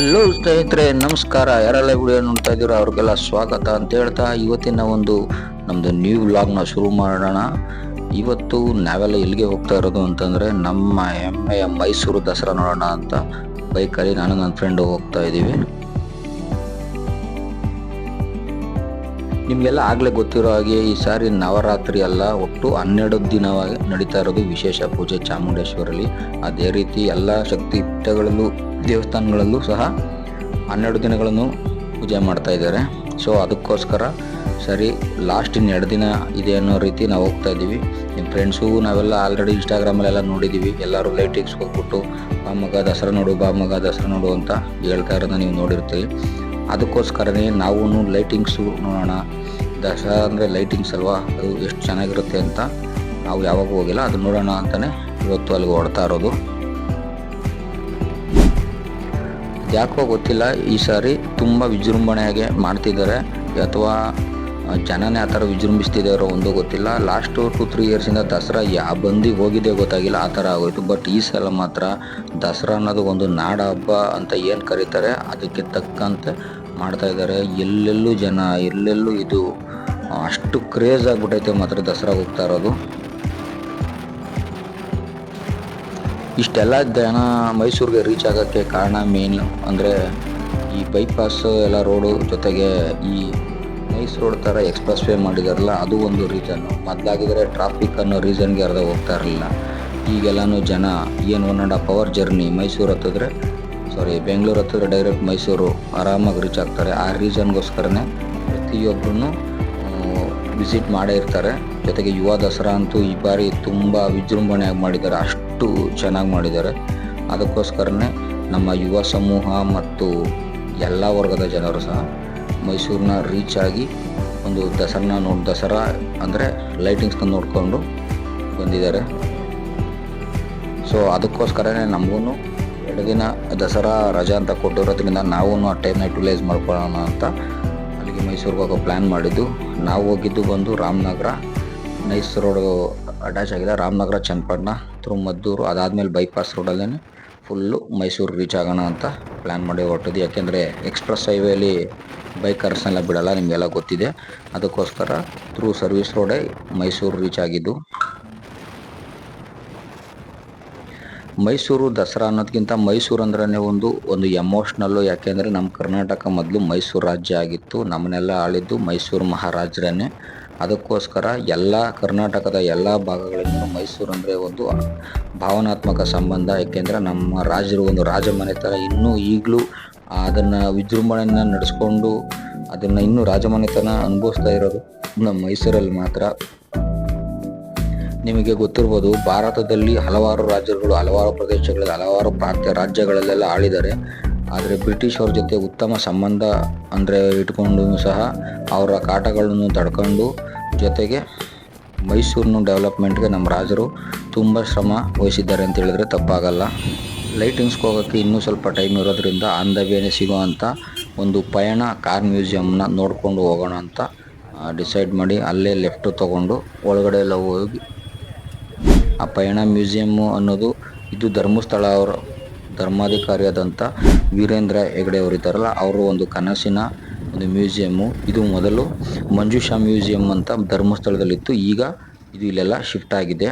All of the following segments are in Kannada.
ಹಲೋ ಸ್ನೇಹಿತರೆ, ನಮಸ್ಕಾರ. ಯಾರೆಲ್ಲ ವಿಡಿಯೋ ನೋಡ್ತಾ ಇದ್ದೀರೋ ಅವ್ರಿಗೆಲ್ಲ ಸ್ವಾಗತ ಅಂತ ಹೇಳ್ತಾ ಇವತ್ತಿನ ಒಂದು ನಮ್ಮದು ನ್ಯೂ ವ್ಲಾಗ್ನ ಶುರು ಮಾಡೋಣ. ಇವತ್ತು ನಾವೆಲ್ಲ ಎಲ್ಲಿಗೆ ಹೋಗ್ತಾ ಇರೋದು ಅಂತಂದರೆ ನಮ್ಮ ಹೆಮ್ಮೆಯ ಮೈಸೂರು ದಸರಾ ನೋಡೋಣ ಅಂತ. ಬೈಕಲ್ಲಿ ನಾನು, ನನ್ನ ಫ್ರೆಂಡು ಹೋಗ್ತಾ ಇದ್ದೀವಿ. ನಿಮಗೆಲ್ಲ ಆಗಲೇ ಗೊತ್ತಿರೋ ಹಾಗೆ ಈ ಸಾರಿ ನವರಾತ್ರಿ ಅಲ್ಲ, ಒಟ್ಟು ಹನ್ನೆರಡು ದಿನವಾಗಿ ನಡೀತಾ ಇರೋದು ವಿಶೇಷ ಪೂಜೆ ಚಾಮುಂಡೇಶ್ವರಲ್ಲಿ. ಅದೇ ರೀತಿ ಎಲ್ಲ ಶಕ್ತಿ ಪೀಠಗಳಲ್ಲೂ, ದೇವಸ್ಥಾನಗಳಲ್ಲೂ ಸಹ ಹನ್ನೆರಡು ದಿನಗಳನ್ನು ಪೂಜೆ ಮಾಡ್ತಾ ಇದ್ದಾರೆ. ಸೊ ಅದಕ್ಕೋಸ್ಕರ ಸರಿ ಲಾಸ್ಟ್ ಎರಡು ದಿನ ಇದೆ ಅನ್ನೋ ರೀತಿ ನಾವು ಹೋಗ್ತಾ ಇದ್ದೀವಿ. ನಿಮ್ಮ ಫ್ರೆಂಡ್ಸು ನಾವೆಲ್ಲ ಆಲ್ರೆಡಿ ಇನ್ಸ್ಟಾಗ್ರಾಮಲ್ಲೆಲ್ಲ ನೋಡಿದ್ದೀವಿ. ಎಲ್ಲರೂ ಲೈಟಿಂಗ್ಸ್ ಹೋಗ್ಬಿಟ್ಟು ಬಾ ಮಗ, ದಸರಾ ನೋಡು, ಬಾ ಮಗ, ದಸರಾ ನೋಡು ಅಂತ ಹೇಳ್ತಾ ಇರೋದನ್ನ ನೀವು ನೋಡಿರ್ತೀವಿ ಅದಕ್ಕೋಸ್ಕರನೇ ನಾವು ಲೈಟಿಂಗ್ಸು ನೋಡೋಣ. ದಸರಾ ಅಂದರೆ ಲೈಟಿಂಗ್ಸ್ ಅಲ್ವಾ? ಅದು ಎಷ್ಟು ಚೆನ್ನಾಗಿರುತ್ತೆ ಅಂತ ನಾವು ಯಾವಾಗ ಹೋಗಿಲ್ಲ. ಅದು ನೋಡೋಣ ಅಂತಲೇ ಇವತ್ತು ಅಲ್ಲಿಗೆ ಹೊಡ್ತಾ ಇರೋದು. ಯಾಕೋ ಗೊತ್ತಿಲ್ಲ, ಈ ಸಾರಿ ತುಂಬ ವಿಜೃಂಭಣೆಯಾಗೆ ಮಾಡ್ತಿದ್ದಾರೆ. ಅಥವಾ ಜನನೇ ಆ ಥರ ವಿಜೃಂಭಿಸ್ತಿದ್ದಾರೋ ಒಂದು ಗೊತ್ತಿಲ್ಲ. ಲಾಸ್ಟ್ ಟು ತ್ರೀ ಇಯರ್ಸಿಂದ ದಸರಾ ಯಾವ ಬಂದಿಗೆ ಹೋಗಿದೆ ಗೊತ್ತಾಗಿಲ್ಲ, ಆ ಥರ ಆಗೋಯಿತು. ಬಟ್ ಈ ಸಲ ಮಾತ್ರ ದಸರಾ ಅನ್ನೋದು ಒಂದು ನಾಡ ಹಬ್ಬ ಅಂತ ಏನು ಕರೀತಾರೆ, ಅದಕ್ಕೆ ತಕ್ಕಂತೆ ಮಾಡ್ತಾ ಇದ್ದಾರೆ. ಎಲ್ಲೆಲ್ಲೂ ಜನ, ಎಲ್ಲೆಲ್ಲೂ ಇದು, ಅಷ್ಟು ಕ್ರೇಜ್ ಆಗಿಬಿಟ್ಟೈತೆ ಮಾತ್ರ ದಸರಾ ಹೋಗ್ತಾ ಇರೋದು. ಇಷ್ಟೆಲ್ಲ ಜನ ಮೈಸೂರಿಗೆ ರೀಚ್ ಆಗೋಕ್ಕೆ ಕಾರಣ ಮೇನ್ ಅಂದರೆ ಈ ಬೈಪಾಸ್ ಎಲ್ಲ ರೋಡು ಜೊತೆಗೆ ಈ ನೈಸ್ ರೋಡ್ ಥರ ಎಕ್ಸ್ಪ್ರೆಸ್ ವೇ ಮಾಡಿದಾರಲ್ಲ, ಅದು ಒಂದು ರೀಸನ್ನು ಮೊದಲಾಗಿದ್ರೆ ಟ್ರಾಫಿಕ್ ಅನ್ನೋ ರೀಸನ್ಗೆ ಅರ್ಧ ಹೋಗ್ತಾ ಇರಲಿಲ್ಲ. ಈಗೆಲ್ಲನೂ ಜನ ಏನು one and half hour journey Mysuru ಹತ್ತಿದ್ರೆ ಸಾರಿ ಬೆಂಗಳೂರು ಹತ್ತಿದ್ರೆ ಡೈರೆಕ್ಟ್ ಮೈಸೂರು ಆರಾಮಾಗಿ ರೀಚ್ ಆಗ್ತಾರೆ. ಆ ರೀಸನ್ಗೋಸ್ಕರನೇ ಪ್ರತಿಯೊಬ್ಬರೂ ವಿಸಿಟ್ ಮಾಡೇ ಇರ್ತಾರೆ. ಜೊತೆಗೆ ಯುವ ದಸರಾ ಅಂತೂ ಈ ಬಾರಿ ತುಂಬ ವಿಜೃಂಭಣೆಯಾಗಿ ಮಾಡಿದ್ದಾರೆ. ಅಷ್ಟು ಚೆನ್ನಾಗಿ ಮಾಡಿದ್ದಾರೆ. ಅದಕ್ಕೋಸ್ಕರನೇ ನಮ್ಮ ಯುವ ಸಮೂಹ ಮತ್ತು ಎಲ್ಲ ವರ್ಗದ ಜನರು ಸಹ ಮೈಸೂರನ್ನ ರೀಚ್ ಆಗಿ ಒಂದು ದಸರನ್ನ ನೋಡಿ ದಸರಾ ಅಂದರೆ ಲೈಟಿಂಗ್ಸ್ನ ನೋಡಿಕೊಂಡು ಬಂದಿದ್ದಾರೆ. ಸೊ ಅದಕ್ಕೋಸ್ಕರನೇ ನಮಗೂ ಎರಡು ದಿನ ದಸರಾ, ರಜಾ ಅಂತ ಕೊಟ್ಟಿರೋದ್ರಿಂದ ನಾವು ಆ ಟೈಮ್ನ ಯುಟಿಲೈಸ್ ಮಾಡ್ಕೊಳ್ಳೋಣ ಅಂತ ಅಲ್ಲಿಗೆ ಮೈಸೂರಿಗೆ ಹೋಗೋ ಪ್ಲ್ಯಾನ್ ಮಾಡಿದ್ದು. ನಾವು ಹೋಗಿದ್ದು ಬಂದು ರಾಮನಗರ ನೈಸ್ ರೋಡು ಅಟ್ಯಾಚ್ ಆಗಿದೆ. ರಾಮನಗರ, ಚನ್ನಪಟ್ಟಣ ಥ್ರೂ ಮದ್ದೂರು ಅದಾದಮೇಲೆ ಬೈಪಾಸ್ ರೋಡಲ್ಲೇ ಫುಲ್ಲು ಮೈಸೂರು ರೀಚ್ ಆಗೋಣ ಅಂತ ಪ್ಲ್ಯಾನ್ ಮಾಡಿ ಹೊರಟದ್ದು ಯಾಕೆಂದರೆ ಎಕ್ಸ್ಪ್ರೆಸ್ ಹೈವೇಲಿ ಬೈಕರ್ಸ್ನೆಲ್ಲ ಬಿಡಲ್ಲ, ನಿಮಗೆಲ್ಲ ಗೊತ್ತಿದೆ. ಅದಕ್ಕೋಸ್ಕರ ಥ್ರೂ ಸರ್ವಿಸ್ ರೋಡೇ ಮೈಸೂರು ರೀಚ್ ಆಗಿದ್ದು. ಮೈಸೂರು ದಸರಾ ಅನ್ನೋದಕ್ಕಿಂತ ಮೈಸೂರು ಅಂದ್ರೆ ಒಂದು ಒಂದು ಎಮೋಷ್ನಲ್ಲು ಯಾಕೆಂದರೆ ನಮ್ಮ ಕರ್ನಾಟಕ ಮೊದಲು ಮೈಸೂರು ರಾಜ್ಯ ಆಗಿತ್ತು. ನಮ್ಮನ್ನೆಲ್ಲ ಆಳಿದ್ದು ಮೈಸೂರು ಮಹಾರಾಜರನ್ನೇ ಅದಕ್ಕೋಸ್ಕರ ಎಲ್ಲ ಕರ್ನಾಟಕದ ಎಲ್ಲ ಭಾಗಗಳಿಂದ ಮೈಸೂರು ಅಂದರೆ ಒಂದು ಭಾವನಾತ್ಮಕ ಸಂಬಂಧ. ಯಾಕೆಂದರೆ ನಮ್ಮ ರಾಜರು ಒಂದು ರಾಜಮನೆತನ ಇನ್ನೂ ಈಗಲೂ ಅದನ್ನು ವಿಜೃಂಭಣೆಯನ್ನು ನಡೆಸ್ಕೊಂಡು ಅದನ್ನು ಇನ್ನೂ ರಾಜಮನೆತನ ಅನುಭವಿಸ್ತಾ ಇರೋದು ನಮ್ಮ ಮೈಸೂರಲ್ಲಿ ಮಾತ್ರ. ನಿಮಗೆ ಗೊತ್ತಿರ್ಬೋದು, ಭಾರತದಲ್ಲಿ ಹಲವಾರು ರಾಜ್ಯಗಳು, ಹಲವಾರು ಪ್ರದೇಶಗಳಲ್ಲಿ ಹಲವಾರು ಪ್ರಾಂತ್ಯ ರಾಜ್ಯಗಳಲ್ಲೆಲ್ಲ ಆಳಿದ್ದಾರೆ. ಆದರೆ ಬ್ರಿಟಿಷ್ ಅವ್ರ ಜೊತೆ ಉತ್ತಮ ಸಂಬಂಧ ಅಂದರೆ ಇಟ್ಕೊಂಡು ಸಹ ಅವರ ಕಾಟಗಳನ್ನು ತಡ್ಕೊಂಡು ಜೊತೆಗೆ ಮೈಸೂರಿನ ಡೆವಲಪ್ಮೆಂಟ್ಗೆ ನಮ್ಮ ರಾಜರು ತುಂಬ ಶ್ರಮ ವಹಿಸಿದ್ದಾರೆ ಅಂತ ಹೇಳಿದ್ರೆ ತಪ್ಪಾಗಲ್ಲ. ಲೈಟಿಂಗ್ಸ್ಗೆ ಹೋಗೋಕ್ಕೆ ಇನ್ನೂ ಸ್ವಲ್ಪ ಟೈಮ್ ಇರೋದ್ರಿಂದ ಆನ್ ವೇನೆ ಸಿಗೋವಂಥ ಒಂದು ಪಯಣ ಕಾರ್ ಮ್ಯೂಸಿಯಮ್ನ ನೋಡಿಕೊಂಡು ಹೋಗೋಣ ಅಂತ ಡಿಸೈಡ್ ಮಾಡಿ ಅಲ್ಲೇ ಲೆಫ್ಟು ತೊಗೊಂಡು ಒಳಗಡೆ ಎಲ್ಲ ಹೋಗಿ ಆ ಪಯಣ ಮ್ಯೂಸಿಯಮ್ಮು ಅನ್ನೋದು ಇದು ಧರ್ಮಸ್ಥಳ ಅವರ ಧರ್ಮಾಧಿಕಾರಿಯಾದಂಥ ವೀರೇಂದ್ರ ಹೆಗಡೆ ಅವರು ಇದ್ದಾರಲ್ಲ, ಅವರು ಒಂದು ಕನಸಿನ ಒಂದು ಮ್ಯೂಸಿಯಮ್ಮು ಇದು ಮೊದಲು ಮಂಜುಷಾ ಮ್ಯೂಸಿಯಂ ಅಂತ ಧರ್ಮಸ್ಥಳದಲ್ಲಿತ್ತು. ಈಗ ಇದು ಇಲ್ಲೆಲ್ಲ ಶಿಫ್ಟ್ ಆಗಿದೆ.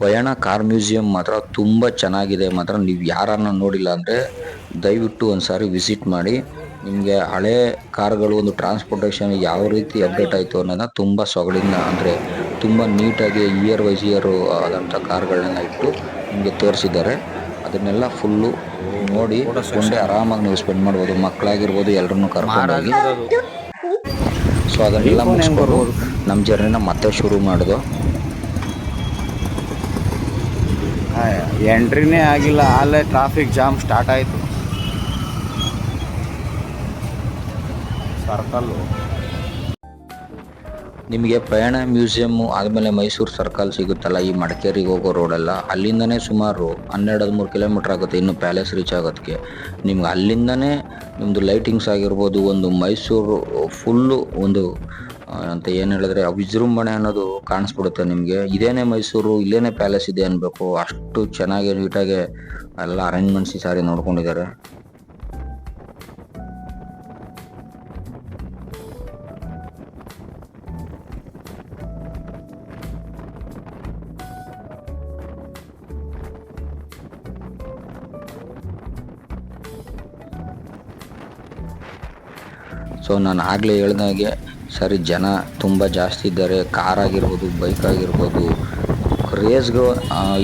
ಪಯಣ ಕಾರ್ ಮ್ಯೂಸಿಯಂ ಮಾತ್ರ ತುಂಬ ಚೆನ್ನಾಗಿದೆ. ಮಾತ್ರ ನೀವು ಯಾರನ್ನು ನೋಡಿಲ್ಲ ಅಂದರೆ ದಯವಿಟ್ಟು ಒಂದು ಸಾರಿ ವಿಸಿಟ್ ಮಾಡಿ. ನಿಮಗೆ ಹಳೆ ಕಾರ್ಗಳು ಒಂದು ಟ್ರಾನ್ಸ್ಪೋರ್ಟೇಷನ್ ಯಾವ ರೀತಿ ಅಪ್ಡೇಟ್ ಆಯಿತು ಅನ್ನೋದನ್ನ ತುಂಬ ಸೊಗಡಿನ ಅಂದರೆ ತುಂಬ ನೀಟಾಗಿ ಇಯರ್ ವೈಸ್ ಇಯರು ಆದಂಥ ಕಾರ್ಗಳನ್ನ ಇಟ್ಟು ನಿಮಗೆ ತೋರಿಸಿದ್ದಾರೆ. ಅದನ್ನೆಲ್ಲ ಫುಲ್ಲು ನೋಡಿ ಒಂದೇ ಆರಾಮಾಗಿ ನೀವು ಸ್ಪೆಂಡ್ ಮಾಡ್ಬೋದು. ಮಕ್ಕಳಾಗಿರ್ಬೋದು ಎಲ್ಲರನ್ನೂ ಕರ್ಕೊಂಡೋಗಿ ಸೊ ಅದನ್ನೆಲ್ಲ ಮುಗಿಸ್ಕೊಂಡು ನಮ್ಮ ಜರ್ನಿನ ಮತ್ತೆ ಶುರು ಮಾಡಿದೆ. ಎಂಟ್ರಿನೇ ಆಗಿಲ್ಲ ಅಲ್ಲೇ ಟ್ರಾಫಿಕ್ ಜಾಮ್ ಸ್ಟಾರ್ಟ್ ಆಯಿತು. ಸರ್ಕಲ್ಲು ನಿಮಗೆ ಪ್ರಯಾಣ ಮ್ಯೂಸಿಯಮ್ ಆದಮೇಲೆ ಮೈಸೂರು ಸರ್ಕಲ್ ಸಿಗುತ್ತಲ್ಲ, ಈ ಮಡಿಕೇರಿಗೆ ಹೋಗೋ ರೋಡೆಲ್ಲ, ಅಲ್ಲಿಂದನೇ ಸುಮಾರು ಹನ್ನೆರಡು, ಹದಿಮೂರು ಕಿಲೋಮೀಟರ್ ಆಗುತ್ತೆ, ಇನ್ನು ಪ್ಯಾಲೇಸ್ ರೀಚ್ ಆಗೋದಕ್ಕೆ. ನಿಮ್ಗೆ ಅಲ್ಲಿಂದನೇ ನಿಮ್ಮದು ಲೈಟಿಂಗ್ಸ್ ಆಗಿರ್ಬೋದು, ಒಂದು ಮೈಸೂರು ಫುಲ್ಲು ಒಂದು ಅಂತ ಏನು ಹೇಳಿದ್ರೆ, ವಿಜೃಂಭಣೆ ಅನ್ನೋದು ಕಾಣಿಸ್ಬಿಡುತ್ತೆ ನಿಮಗೆ. ಇದೇನೇ ಮೈಸೂರು, ಇಲ್ಲೇನೇ ಪ್ಯಾಲೇಸ್ ಇದೆ ಅನ್ಬೇಕು. ಅಷ್ಟು ಚೆನ್ನಾಗಿ ನೀಟಾಗಿ ಎಲ್ಲ ಅರೇಂಜ್ಮೆಂಟ್ಸ್ ಈ ಸಾರಿ ನೋಡ್ಕೊಂಡಿದ್ದಾರೆ. ಸೊ ನಾನು ಆಗಲೇ ಹೇಳ್ದಾಗೆ ಸರಿ, ಜನ ತುಂಬ ಜಾಸ್ತಿ ಇದ್ದಾರೆ, ಕಾರ್ ಆಗಿರ್ಬೋದು ಬೈಕ್ ಆಗಿರ್ಬೋದು ರೇಸ್ಗೆ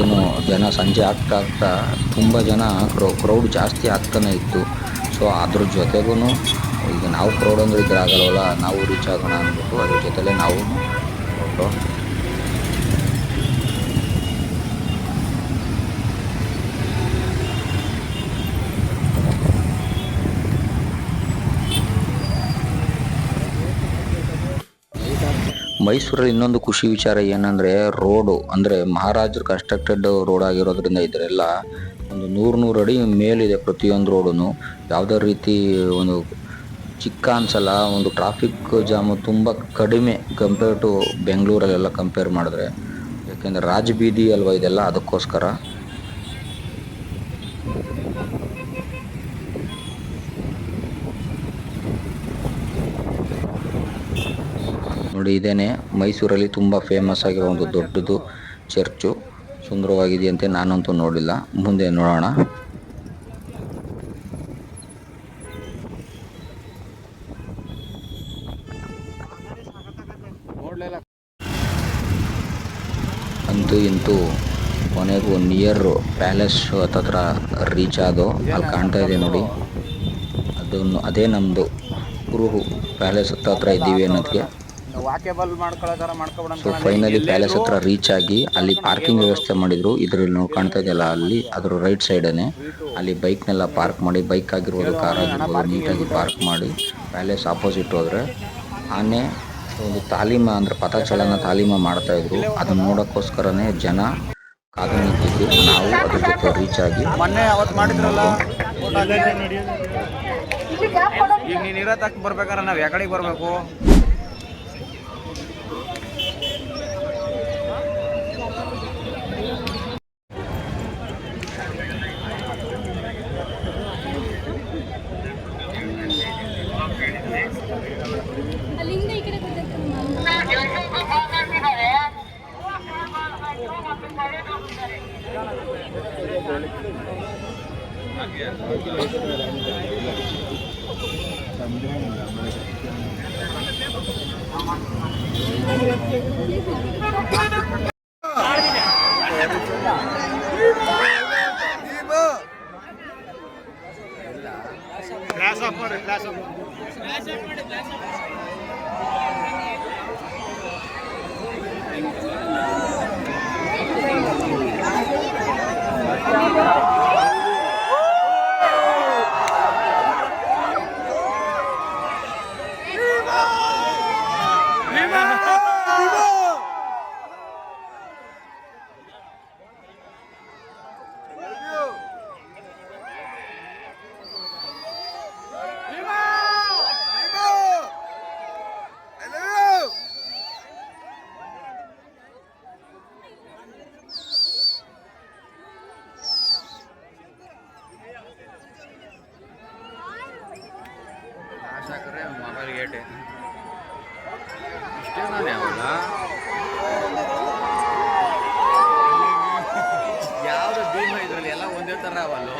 ಏನು, ಜನ ಸಂಜೆ ಆಗ್ತಾ ಆಗ್ತಾ ತುಂಬ ಜನ ಕ್ರೌ ಕ್ರೌಡ್ ಜಾಸ್ತಿ ಆಗ್ತಾನೆ ಇತ್ತು. ಸೊ ಅದ್ರ ಜೊತೆಗೂ ಈಗ ನಾವು ಕ್ರೌಡ್ ಅಂದ್ರೆ ಇದ್ರೆ ಆಗಲ್ವಲ್ಲ ನಾವು ರೀಚ್ ಆಗೋಣ ಅಂದ್ಬಿಟ್ಟು ಅದ್ರ ಜೊತೆಲೇ ನಾವು ಮೈಸೂರಲ್ಲಿ ಇನ್ನೊಂದು ಖುಷಿ ವಿಚಾರ ಏನಂದರೆ ರೋಡು, ಅಂದರೆ ಮಹಾರಾಜರು ಕನ್ಸ್ಟ್ರಕ್ಟೆಡ್ ರೋಡ್ ಆಗಿರೋದ್ರಿಂದ ಇದರೆಲ್ಲ ಒಂದು ನೂರು ನೂರು ಅಡಿ ಮೇಲಿದೆ ಪ್ರತಿಯೊಂದು ರೋಡೂ ಯಾವುದೇ ರೀತಿ ಒಂದು ಚಿಕ್ಕ ಅನ್ಸಲ್ಲ, ಒಂದು ಟ್ರಾಫಿಕ್ ಜಾಮು ತುಂಬ ಕಡಿಮೆ ಕಂಪೇರ್ ಟು ಬೆಂಗಳೂರಲ್ಲೆಲ್ಲ ಕಂಪೇರ್ ಮಾಡಿದ್ರೆ. ಯಾಕೆಂದರೆ ರಾಜಬೀದಿ ಅಲ್ವಾ ಇದೆಲ್ಲ ಅದಕ್ಕೋಸ್ಕರ. ನೋಡಿ, ಇದೇನೆ ಮೈಸೂರಲ್ಲಿ ತುಂಬ ಫೇಮಸ್ ಆಗಿರೋ ಒಂದು ದೊಡ್ಡದು ಚರ್ಚು. ಸುಂದರವಾಗಿದೆಯಂತೆ ನಾನಂತೂ ನೋಡಿಲ್ಲ. ಮುಂದೆ ನೋಡೋಣ. ಅಂತೂ ಇಂತೂ ಕೊನೆಗೂ ನಿಯರ್ ಪ್ಯಾಲೇಸ್ ಹತ್ತತ್ರ ರೀಚ್ ಆದೋ ಅಲ್ಲಿ ಕಾಣ್ತಾ ಇದೆ ನೋಡಿ. ಅದನ್ನು, ಅದೇ ನಮ್ಮದು ಕುರುಹು ಪ್ಯಾಲೇಸ್ ಹತ್ರ ಇದ್ದೀವಿ ಅನ್ನೋದಕ್ಕೆ. ವಾಕೇಬಲ್ ಮಾಡ್ಕೊಳ್ಳೋ ಥರ ಮಾಡ್ಕೊಬಿಡೋಣ ಸೊ ಫೈನಲಿ ಪ್ಯಾಲೇಸ್ ಹತ್ರ ರೀಚ್ ಆಗಿ ಅಲ್ಲಿ ಪಾರ್ಕಿಂಗ್ ವ್ಯವಸ್ಥೆ ಮಾಡಿದ್ರು. ಇದ್ರಲ್ಲಿ ನಾವು ಕಾಣ್ತಾ ಇದೆಯಲ್ಲ ಅಲ್ಲಿ ಅದ್ರ ರೈಟ್ ಸೈಡನೆ ಅಲ್ಲಿ ಬೈಕ್ನೆಲ್ಲ ಪಾರ್ಕ್ ಮಾಡಿ ಬೈಕ್ ಆಗಿರ್ಬೋದು ಕಾರ್ ಆಗಿರ್ಬೋದು ನೀಟಾಗಿ ಪಾರ್ಕ್ ಮಾಡಿ ಪ್ಯಾಲೇಸ್ ಆಪೋಸಿಟ್ ಹೋದ್ರೆ ಆನೆ ಒಂದು ತಾಲೀಮ ಅಂದ್ರೆ ಪಥಚಲನ ತಾಲೀಮ ಮಾಡ್ತಾ ಇದ್ರು. ಅದನ್ನ ನೋಡೋಕ್ಕೋಸ್ಕರನೇ ಜನ ಕಾದು ನಿಂತಿದ್ರು. ನಾವು ಅದ್ರ ಜೊತೆ ರೀಚ್ ಆಗಿ ಮೊನ್ನೆ ಅವತ್ತು ಮಾಡಿದ್ರಲ್ಲ? ಈಗ ನೀನು ಇರೋ ತಕ್ಕ ಬರ್ಬೇಕಾದ್ರೆ ನಾವು ಯಾಕಡೆಗೆ ಬರಬೇಕು? ಹಾಕ್ರೆ ಗೇಟೆ ಇಷ್ಟೇ ನಾನೇ ಅವಲ್ಲ ಯಾವ್ದು ಭೀಮ ಇದ್ರಲ್ಲಿ ಎಲ್ಲ ಒಂದೇ ಥರ ಅವಲ್ಲ?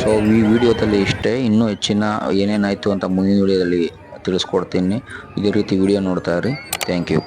ಸೊ ಈ ವಿಡಿಯೋದಲ್ಲಿ ಇಷ್ಟೇ, ಇನ್ನೂ ಹೆಚ್ಚಿನ ಏನೇನಾಯಿತು ಅಂತ ಮುಂದಿನ ವಿಡಿಯೋದಲ್ಲಿ ತಿಳಿಸ್ಕೊಡ್ತೀನಿ. ಇದೇ ರೀತಿ ವಿಡಿಯೋ ನೋಡ್ತಾ ಇರಿ. Thank you